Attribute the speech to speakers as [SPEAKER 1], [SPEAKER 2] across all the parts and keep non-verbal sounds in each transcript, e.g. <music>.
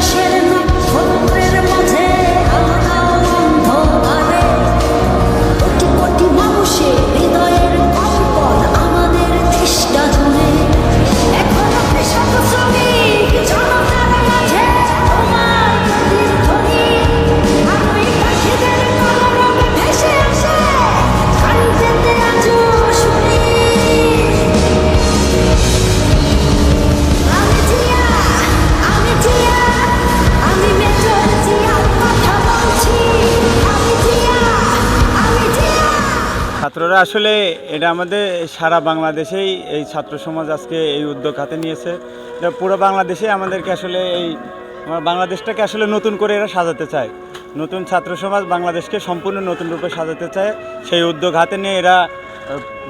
[SPEAKER 1] passion
[SPEAKER 2] ছাত্ররা আসলে এটা আমাদের সারা বাংলাদেশেই এই ছাত্র সমাজ আজকে এই উদ্যোগ হাতে নিয়েছে। পুরো বাংলাদেশে আমাদেরকে আসলে এই, আমার বাংলাদেশটাকে আসলে নতুন করে এরা সাজাতে চায়। নতুন ছাত্র সমাজ বাংলাদেশকে সম্পূর্ণ নতুন রূপে সাজাতে চায়। সেই উদ্যোগ হাতে নিয়ে এরা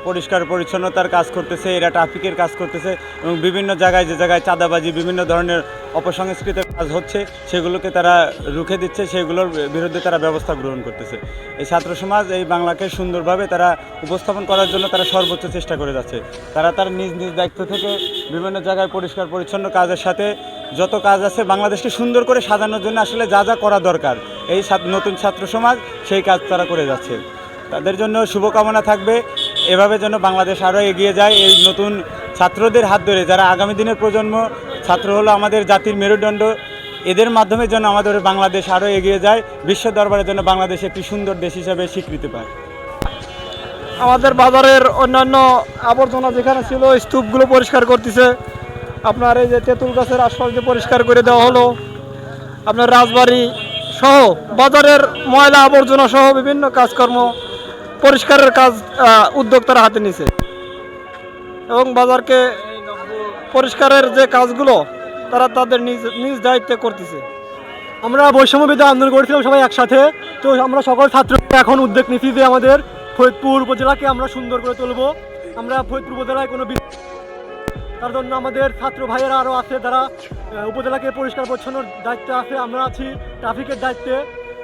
[SPEAKER 2] পরিষ্কার পরিচ্ছন্নতার কাজ করতেছে, এরা ট্রাফিকের কাজ করতেছে এবং বিভিন্ন জায়গায় যে জায়গায় চাঁদাবাজি, বিভিন্ন ধরনের অপসংস্কৃত কাজ হচ্ছে, সেগুলোকে তারা রুখে দিচ্ছে, সেগুলোর বিরুদ্ধে তারা ব্যবস্থা গ্রহণ করতেছে। এই ছাত্র সমাজ এই বাংলাকে সুন্দরভাবে তারা উপস্থাপন করার জন্য তারা সর্বোচ্চ চেষ্টা করে যাচ্ছে। তারা তার নিজ নিজ দায়িত্ব থেকে বিভিন্ন জায়গায় পরিষ্কার পরিচ্ছন্ন কাজের সাথে যত কাজ আছে বাংলাদেশকে সুন্দর করে সাজানোর জন্য আসলে যা যা করা দরকার, এই নতুন ছাত্র সমাজ সেই কাজ তারা করে যাচ্ছে। তাদের জন্য শুভকামনা থাকবে। এভাবে যেন বাংলাদেশ আরও এগিয়ে যায় এই নতুন ছাত্রদের হাত ধরে। যারা আগামী দিনের প্রজন্ম ছাত্র হলো আমাদের জাতির মেরুদণ্ড, এদের মাধ্যমে যেন আমাদের বাংলাদেশ আরও এগিয়ে যায়, বিশ্ব দরবারের জন্য বাংলাদেশ একটি সুন্দর দেশ হিসাবে স্বীকৃতি পায়।
[SPEAKER 3] আমাদের বাজারের অন্যান্য আবর্জনা যেখানে ছিল স্তূপগুলো পরিষ্কার করতেছে। আপনার এই যে তেঁতুল গাছের আশপাশ দিয়ে পরিষ্কার করে দেওয়া হলো। আপনার রাজবাড়ি সহ, বাজারের ময়লা আবর্জনা সহ বিভিন্ন কাজকর্ম পরিষ্কারের কাজ আহ, উদ্যোগ তারা হাতে নিছে। এবং বাজারকে পরিষ্কারের যে কাজগুলো তারা তাদের নিজ নিজ দায়িত্বে করতেছে। আমরা বৈষম্য বিরোধী আন্দোলন করেছিলাম সবাই একসাথে। তো আমরা সকল ছাত্র এখন উদ্যোগ নিচ্ছি যে আমাদের ফরিদপুর উপজেলাকে আমরা সুন্দর করে তুলব। আমরা ফরিদপুর উপজেলায় কোনো তার জন্য আমাদের ছাত্র ভাইয়েরা আরও আছে আহ, উপজেলাকে পরিষ্কার পরিচ্ছন্ন দায়িত্বে আছে আমরা আছি ট্রাফিকের দায়িত্বে।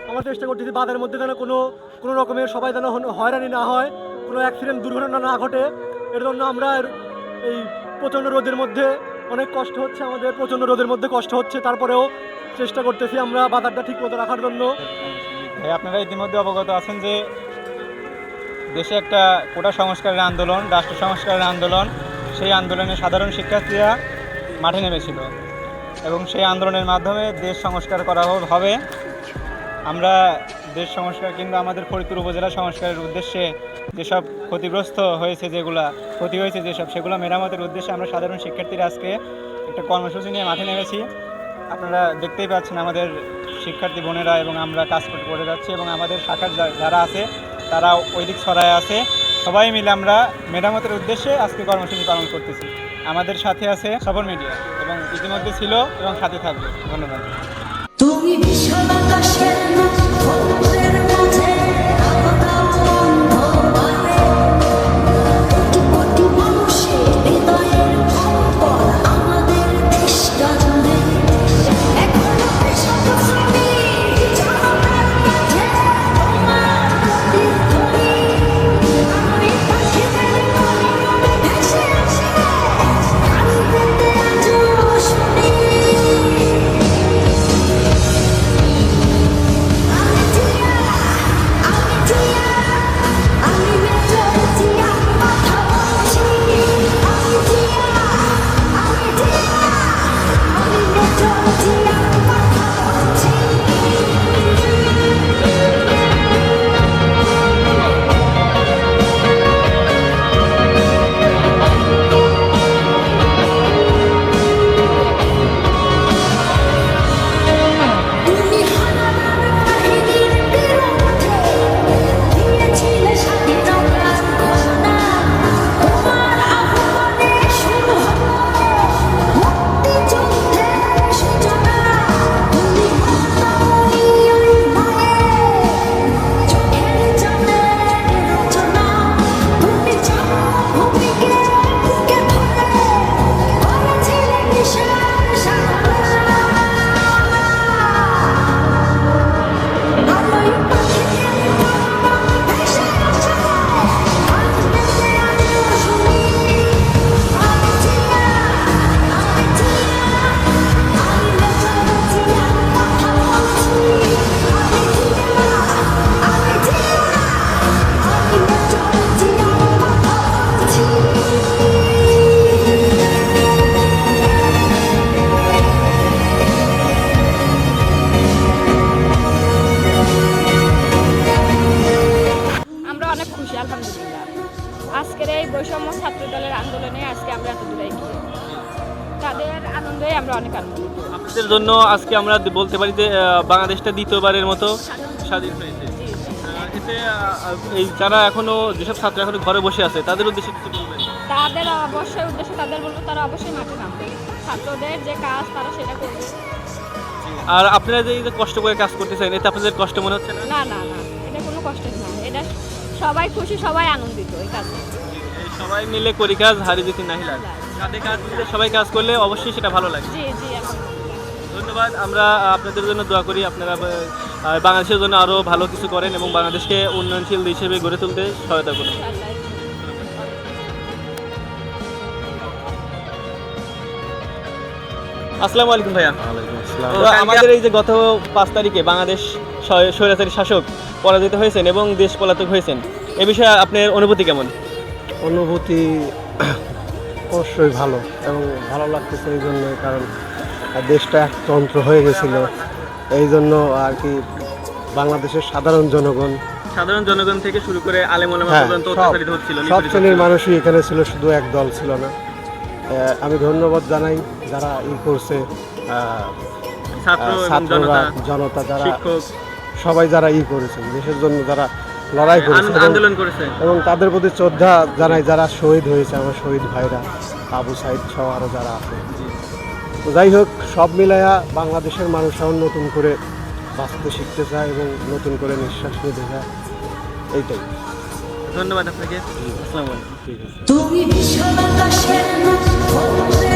[SPEAKER 3] আমরা চেষ্টা করতেছি বাদের মধ্যে যেন কোনো কোনো রকমের সবাই যেন হয়রানি না হয়, কোনো অ্যাক্সিডেন্ট দুর্ঘটনা না ঘটে। এর জন্য আমরা এই প্রচণ্ড রোদের মধ্যে অনেক কষ্ট হচ্ছে, আমাদের প্রচণ্ড রোদের মধ্যে কষ্ট হচ্ছে। তারপরেও চেষ্টা করতেছি আমরা বাজারটা ঠিক মতো রাখার জন্য।
[SPEAKER 4] আপনারা ইতিমধ্যে অবগত আছেন যে দেশে একটা কোটা সংস্কারের আন্দোলন, রাষ্ট্র সংস্কারের আন্দোলন, সেই আন্দোলনে সাধারণ শিক্ষার্থীরা মাঠে নেমেছিল। এবং সেই আন্দোলনের মাধ্যমে দেশ সংস্কার করা হবে। আমরা দেশ সংস্কার কিংবা আমাদের ফরিদপুর উপজেলা সংস্কারের উদ্দেশ্যে যেসব ক্ষতিগ্রস্ত হয়েছে, যেগুলা ক্ষতি হয়েছে, যেসব, সেগুলো মেরামতের উদ্দেশ্যে আমরা সাধারণ শিক্ষার্থীরা আজকে একটা কর্মসূচি নিয়ে মাঠে নেমেছি। আপনারা দেখতেই পাচ্ছেন আমাদের শিক্ষার্থী বোনেরা এবং আমরা কাজ করে যাচ্ছি এবং আমাদের শাখার যারা আছে তারা ওই দিক ছড়ায় আছে। সবাই মিলে আমরা মেরামতের উদ্দেশ্যে আজকে কর্মসূচি পালন করতেছি। আমাদের সাথে আছে সফর মিডিয়া এবং ইতিমধ্যে ছিল এবং সাথে থাকবে। ধন্যবাদ।
[SPEAKER 1] তুমি বিশাল আলহামদুলিল্লাহ আজকের এই বৈষম্য ছাত্র দলের আন্দোলনে আজকে আমরা এত দূরে তাদের আনন্দে আমরা অনেক
[SPEAKER 5] আনন্দ
[SPEAKER 6] আপনাদের জন্য আজকে আমরা বলতে পারি যে বাংলাদেশটা দ্বিতীয়বারের মতো স্বাধীন হয়েছে। এই যারা এখনও যেসব ছাত্র এখনও ঘরে বসে আছে তাদের উদ্দেশ্যে কিছু বলবেন?
[SPEAKER 5] তাদের অবশ্যই উদ্দেশ্যে তাদের বলব তারা অবশ্যই মাঠে নামবে। ছাত্রদের যে কাজ তারা সেটা করবে।
[SPEAKER 6] আর আপনারা যে কষ্ট করে কাজ করতে করতেছেন এটা আপনাদের কষ্ট মনে হচ্ছে না?
[SPEAKER 5] না না এটা কোনো কষ্ট না। এটা সবাই খুশি সবাই আনন্দিত এই কাজে।
[SPEAKER 6] সবাই মিলে করি কাজ হারি জিতি নাহি লাগ। কাঁধে কাজ মিলে সবাই কাজ করলে অবশ্যই সেটা ভালো লাগে।
[SPEAKER 5] জি জি
[SPEAKER 6] ধন্যবাদ আমরা আপনাদের জন্য দোয়া করি আপনারা বাংলাদেশের জন্য আরও ভালো কিছু করেন এবং বাংলাদেশকে উন্নয়নশীল হিসেবে গড়ে তুলতে সহায়তা করুন। আসসালামু আলাইকুম ভাইয়া। আমাদের এই যে গত পাঁচ তারিখে বাংলাদেশ স্বৈরাচারী শাসক পরাজিত হয়েছেন এবং দেশ পলাতক হয়েছেন। এ বিষয়ে আপনার অনুভূতি কেমন?
[SPEAKER 7] অনুভূতি <clears throat> অবশ্যই ভালো এবং ভালো লাগতেছে এই জন্য কারণ দেশটা একতন্ত্র হয়ে গেছিল। এই জন্য আর কি বাংলাদেশের সাধারণ জনগণ
[SPEAKER 6] সাধারণ জনগণ থেকে শুরু করে আলেমোলামা
[SPEAKER 7] হ্যাঁ
[SPEAKER 6] পর্যন্ত
[SPEAKER 7] সব
[SPEAKER 6] অত্যাচারিত হচ্ছিল
[SPEAKER 7] সব শ্রেণির মানুষই এখানে ছিল শুধু এক দল ছিল না। আমি ধন্যবাদ জানাই যারা ই করছে
[SPEAKER 6] ছাত্র জনতা
[SPEAKER 7] জনতা যারা
[SPEAKER 6] শিক্ষক
[SPEAKER 7] সবাই যারা ই করেছেন দেশের জন্য যারা লড়াই করেছে এবং-
[SPEAKER 6] আন্দোলন করেছে।
[SPEAKER 7] এবং তাদের প্রতি শ্রদ্ধা জানাই যারা শহীদ হয়েছে আমার শহীদ ভাইরা আবু সাইদ সহ আরও যারা আছে। তো যাই হোক সব মিলায়া বাংলাদেশের মানুষ এখন নতুন করে বাঁচতে শিখতে চায় এবং নতুন করে নিঃশ্বাস নিতে চায়। এইটাই।
[SPEAKER 6] ধন্যবাদ আপনাকে। আসসালামু আলাইকুম।
[SPEAKER 7] ঠিক আছে